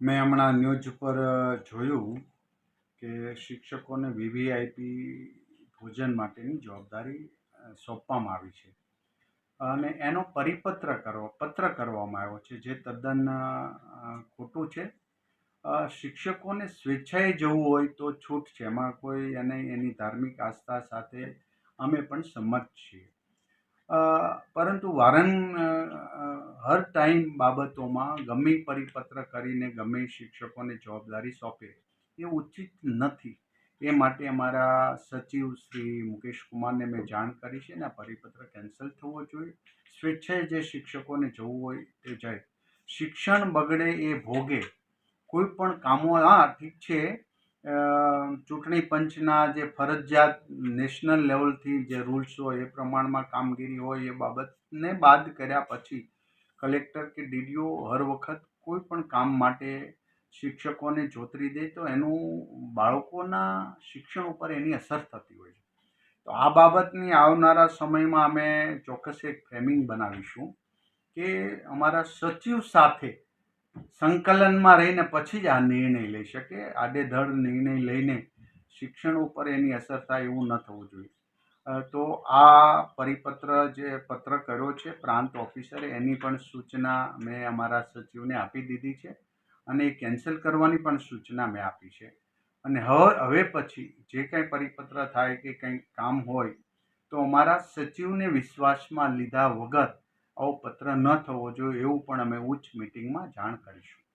મેં હમણાં ન્યૂઝ ઉપર જોયું કે શિક્ષકોને વીવીઆઈપી ભોજન માટેની જવાબદારી સોંપવામાં આવી છે. અને એનો પરિપત્ર કરવો પત્ર કરવામાં આવ્યો છે, જે તદ્દન ખોટું છે. શિક્ષકોને સ્વેચ્છાએ જવું હોય તો છૂટ છે. એમાં કોઈ એને એની ધાર્મિક આસ્થા સાથે અમે પણ સંમત છીએ. પરંતુ વારં હર ટાઈમ બાબતોમાં ગમે પરિપત્ર કરીને ગમે શિક્ષકોને જવાબદારી સોંપે એ ઉચિત નથી. એ માટે અમારા સચિવ શ્રી મુકેશ કુમારને મેં જાણ કરી છે ને આ પરિપત્ર કેન્સલ થવો જોઈએ. સ્વેચ્છાએ જે શિક્ષકોને જવું હોય તે જાય. શિક્ષણ બગડે એ ભોગે. કોઈ પણ કામો, હા, ઠીક છે ચૂંટણી પંચના જે ફરજિયાત નેશનલ લેવલથી જે રૂલ્સ હોય, એ પ્રમાણમાં કામગીરી હોય, એ બાબતને બાદ કર્યા પછી કલેક્ટર કે ડીડીઓ હર વખત કોઈ પણ કામ માટે શિક્ષકોને જોતરી દે, તો એનું બાળકોના શિક્ષણ ઉપર એની અસર થતી હોય છે. તો આ બાબતની આવનારા સમયમાં અમે ચોક્કસ એક ફ્રેમિંગ બનાવીશું કે અમારા સચિવ સાથે સંકલનમાં રહીને પછી જ આ નિર્ણય લઈ શકે. આડેધડ નિર્ણય લઈને શિક્ષણ ઉપર એની અસર થાય એવું ન થવું જોઈએ. તો આ પરિપત્ર જે પત્ર કર્યો છે પ્રાંત ઓફિસરે એની પણ સૂચના મેં અમારા સચિવને આપી દીધી છે અને એ કેન્સલ કરવાની પણ સૂચના મેં આપી છે. અને હવે પછી જે કંઈ પરિપત્ર થાય કે કંઈ કામ હોય તો અમારા સચિવને વિશ્વાસમાં લીધા વગર આવો પત્ર ન થવો જોઈએ એવું પણ અમે ઉચ્ચ મિટિંગમાં જાણ કરીશું.